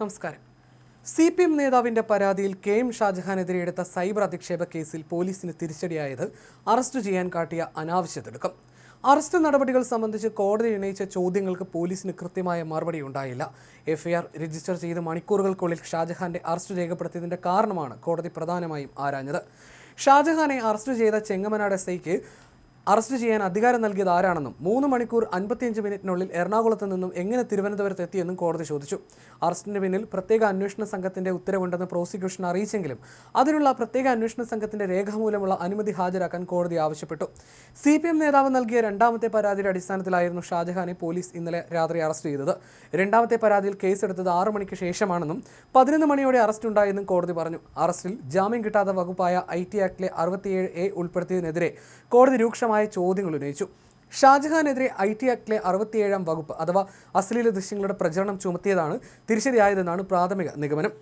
നമസ്കാരം. C P M നേതാവിന്റെ പരാതിയിൽ കെ എം ഷാജഹാനെതിരെ എടുത്ത സൈബർ അധിക്ഷേപ കേസിൽ പോലീസിന് തിരിച്ചടിയായത് അറസ്റ്റ് ചെയ്യാൻ കാട്ടിയ അനാവശ്യ തിടുക്കം അറസ്റ്റ് നടപടികൾ സംബന്ധിച്ച് കോടതി ഉന്നയിച്ച ചോദ്യങ്ങൾക്ക് പോലീസിന് കൃത്യമായ മറുപടി ഉണ്ടായില്ല. എഫ്ഐആർ രജിസ്റ്റർ ചെയ്ത് മണിക്കൂറുകൾക്കുള്ളിൽ ഷാജഹാന്റെ അറസ്റ്റ് രേഖപ്പെടുത്തിയതിന്റെ കാരണമാണ് കോടതി പ്രധാനമായും ആരാഞ്ഞത്. ഷാജഹാനെ അറസ്റ്റ് ചെയ്ത ചെങ്ങമനാട് എസ് ഐക്ക് അറസ്റ്റ് ചെയ്യാൻ അധികാരം നൽകിയത് ആരാണെന്നും മൂന്ന് മണിക്കൂർ അൻപത്തിയഞ്ച് മിനിറ്റിനുള്ളിൽ എറണാകുളത്ത് നിന്നും എങ്ങനെ തിരുവനന്തപുരത്ത് എത്തിയെന്നും കോടതി ചോദിച്ചു. അറസ്റ്റിന് പിന്നിൽ പ്രത്യേക അന്വേഷണ സംഘത്തിന്റെ ഉത്തരവുണ്ടെന്ന് പ്രോസിക്യൂഷൻ അറിയിച്ചെങ്കിലും അതിനുള്ള പ്രത്യേക അന്വേഷണ സംഘത്തിന്റെ രേഖാമൂലമുള്ള അനുമതി ഹാജരാക്കാൻ കോടതി ആവശ്യപ്പെട്ടു. സി പി എം നേതാവ് നൽകിയ രണ്ടാമത്തെ പരാതിയുടെ അടിസ്ഥാനത്തിലായിരുന്നു ഷാജഹാനെ പോലീസ് ഇന്നലെ രാത്രി അറസ്റ്റ് ചെയ്തത്. രണ്ടാമത്തെ പരാതിയിൽ കേസെടുത്തത് ആറു മണിക്ക് ശേഷമാണെന്നും പതിനൊന്ന് മണിയോടെ അറസ്റ്റ് ഉണ്ടായെന്നും കോടതി പറഞ്ഞു. അറസ്റ്റിൽ ജാമ്യം കിട്ടാത്ത വകുപ്പായ ഐ ടി ആക്ടിലെ അറുപത്തിയേഴ് എ ഉൾപ്പെടുത്തിയതിനെതിരെ കോടതി രൂക്ഷമായ ചോദ്യങ്ങൾ ഉന്നയിച്ചു. ഷാജഹാനെതിരെ ഐ ടി ആക്ടിലെ അറുപത്തിയേഴാം വകുപ്പ് അഥവാ അശ്ലീല ദൃശ്യങ്ങളുടെ പ്രചരണം ചുമത്തിയതാണ് തിരിച്ചടിയായതെന്നാണ് പ്രാഥമിക നിഗമനം.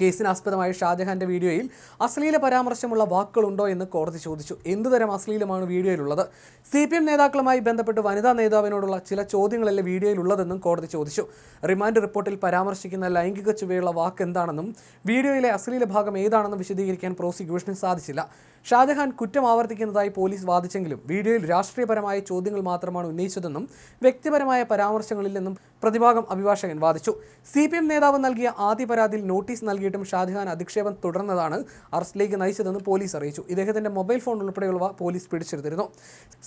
കേസിനാസ്പദമായ ഷാജഹാന്റെ വീഡിയോയിൽ അശ്ലീല പരാമർശമുള്ള വാക്കുകളുണ്ടോ എന്ന് കോടതി ചോദിച്ചു. എന്തുതരം അശ്ലീലമാണ് വീഡിയോയിലുള്ളത്? സി പി എം നേതാക്കളുമായി ബന്ധപ്പെട്ട് വനിതാ നേതാവിനോടുള്ള ചില ചോദ്യങ്ങളല്ലേ വീഡിയോയിലുള്ളതെന്നും കോടതി ചോദിച്ചു. റിമാൻഡ് റിപ്പോർട്ടിൽ പരാമർശിക്കുന്ന ലൈംഗിക ചുവയുള്ള വാക്ക് എന്താണെന്നും വീഡിയോയിലെ അശ്ലീല ഭാഗം ഏതാണെന്നും വിശദീകരിക്കാൻ പ്രോസിക്യൂഷന് സാധിച്ചില്ല. ഷാജഹാൻ കുറ്റം ആവർത്തിക്കുന്നതായി പോലീസ് വാദിച്ചെങ്കിലും വീഡിയോയിൽ രാഷ്ട്രീയപരമായ ചോദ്യങ്ങൾ മാത്രമാണ് ഉന്നയിച്ചതെന്നും വ്യക്തിപരമായ പരാമർശങ്ങളിൽ നിന്നും പ്രതിഭാഗം അഭിഭാഷകൻ വാദിച്ചു. സി നേതാവ് നൽകിയ ആദ്യ പരാതിയിൽ നോട്ടീസ് നൽകിയിട്ടും ഷാജഹാൻ അധിക്ഷേപം തുടർന്നതാണ്. അറസ്റ്റിലേക്ക് നയിച്ചതെന്ന് പോലീസ് അറിയിച്ചു. ഇദ്ദേഹത്തിന്റെ മൊബൈൽ ഫോൺ ഉൾപ്പെടെയുള്ളവ പോലീസ് പിടിച്ചെടുത്തിരുന്നു.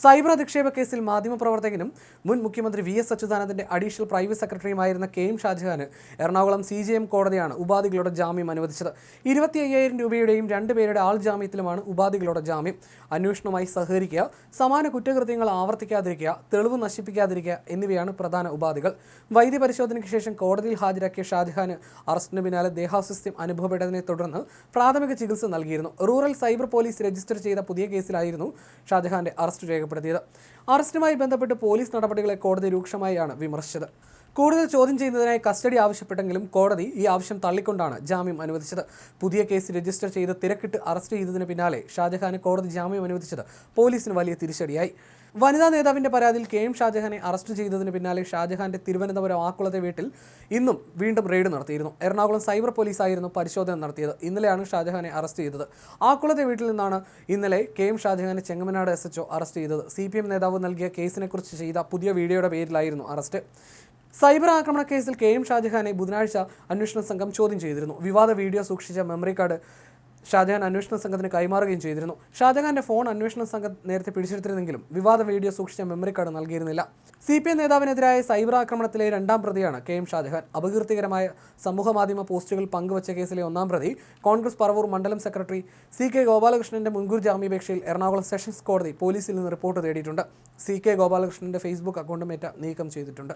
സൈബർ അധിക്ഷേപ കേസിൽ മാധ്യമപ്രവർത്തകനും മുൻ മുഖ്യമന്ത്രി വി എസ് അച്യുതാനന്ദന്റെ അഡീഷണൽ പ്രൈവറ്റ് സെക്രട്ടറിയുമായിരുന്ന കെ എം ഷാജഹാന് എറണാകുളം സി ജി എം കോടതിയാണ് ഉപാധികളുടെ ജാമ്യം അനുവദിച്ചത്. ഇരുപത്തി അയ്യായിരം രൂപയുടെയും രണ്ടുപേരുടെ ആൾ ജാമ്യത്തിലുമാണ് ഉപാധികളുടെ ജാമ്യം. അന്വേഷണവുമായി സഹകരിക്കുക സമാന കുറ്റകൃത്യങ്ങൾ ആവർത്തിക്കാതിരിക്കുക തെളിവ് നശിപ്പിക്കാതിരിക്കുക എന്നിവയാണ് പ്രധാന ഉപാധികൾ. വൈദ്യ പരിശോധനയ്ക്ക് ശേഷം കോടതിയിൽ ഹാജരാക്കിയ ഷാജഹാന് അറസ്റ്റിന് പിന്നാലെ ദേഹാസ്വസ്ഥ്യം അനുഭവപ്പെട്ടതിനെ തുടർന്ന് പ്രാഥമിക ചികിത്സ നൽകിയിരുന്നു. റൂറൽ സൈബർ പോലീസ് രജിസ്റ്റർ ചെയ്ത പുതിയ കേസിലായിരുന്നു ഷാജഹാന്റെ അറസ്റ്റ് രേഖപ്പെടുത്തിയത്. അറസ്റ്റുമായി ബന്ധപ്പെട്ട് പോലീസ് നടപടികളെ കോടതി രൂക്ഷമായാണ് വിമർശിച്ചത്. കൂടുതൽ ചോദ്യം ചെയ്യുന്നതിനായി കസ്റ്റഡി ആവശ്യപ്പെട്ടെങ്കിലും കോടതി ഈ ആവശ്യം തള്ളിക്കൊണ്ടാണ് ജാമ്യം അനുവദിച്ചത്. പുതിയ കേസ് രജിസ്റ്റർ ചെയ്ത് തിരക്കിട്ട് അറസ്റ്റ് ചെയ്തതിന് പിന്നാലെ ഷാജഹാന് കോടതി ജാമ്യം അനുവദിച്ചത് പോലീസിന് വലിയ തിരിച്ചടിയായി. വനിതാ നേതാവിന്റെ പരാതിയിൽ കെ എം ഷാജഹാനെ അറസ്റ്റ് ചെയ്തതിന് പിന്നാലെ ഷാജഹാന്റെ തിരുവനന്തപുരം ആക്കുളത്തെ വീട്ടിൽ ഇന്നും വീണ്ടും റെയ്ഡ് നടത്തിയിരുന്നു. എറണാകുളം സൈബർ പോലീസായിരുന്നു പരിശോധന നടത്തിയത്. ഇന്നലെയാണ് ഷാജഹാനെ അറസ്റ്റ് ചെയ്തത്. ആക്കുളത്തെ വീട്ടിൽ നിന്നാണ് ഇന്നലെ കെ എം ഷാജഹാനെ ചെങ്ങമനാട് എസ് എച്ച്ഒ അറസ്റ്റ് ചെയ്തത്. സി പി എം നേതാവ് നൽകിയ കേസിനെക്കുറിച്ച് ചെയ്ത പുതിയ വീഡിയോയുടെ പേരിലായിരുന്നു അറസ്റ്റ്. സൈബർ ആക്രമണ കേസിൽ കെ എം ഷാജഹാനെ ബുധനാഴ്ച അന്വേഷണ സംഘം ചോദ്യം ചെയ്തിരുന്നു. വിവാദ വീഡിയോ സൂക്ഷിച്ച മെമ്മറി കാർഡ് ഷാജഹാൻ അന്വേഷണ സംഘത്തിന് കൈമാറുകയും ചെയ്തിരുന്നു. ഷാജഹാന്റെ ഫോൺ അന്വേഷണ സംഘം നേരത്തെ പിടിച്ചെടുത്തിരുന്നെങ്കിലും വിവാദ വീഡിയോ സൂക്ഷിച്ച മെമ്മറി കാർഡ് നൽകിയിരുന്നില്ല. സി പി എം നേതാവിനെതിരായ സൈബർ ആക്രമണത്തിലെ രണ്ടാം പ്രതിയാണ് കെ എം ഷാജഹാൻ. അപകീർത്തികരമായ സമൂഹമാധ്യമ പോസ്റ്റുകൾ പങ്കുവച്ച കേസിലെ ഒന്നാം പ്രതി കോൺഗ്രസ് പറവൂർ മണ്ഡലം സെക്രട്ടറി സി കെ ഗോപാലകൃഷ്ണന്റെ മുൻകൂർ ജാമ്യാപേക്ഷയിൽ എറണാകുളം സെഷൻസ് കോടതി പോലീസിൽ നിന്ന് റിപ്പോർട്ട് തേടിയിട്ടുണ്ട്. സി കെ ഗോപാലകൃഷ്ണന്റെ ഫേസ്ബുക്ക് അക്കൗണ്ടും ഏറ്റ നീക്കം ചെയ്തിട്ടുണ്ട്.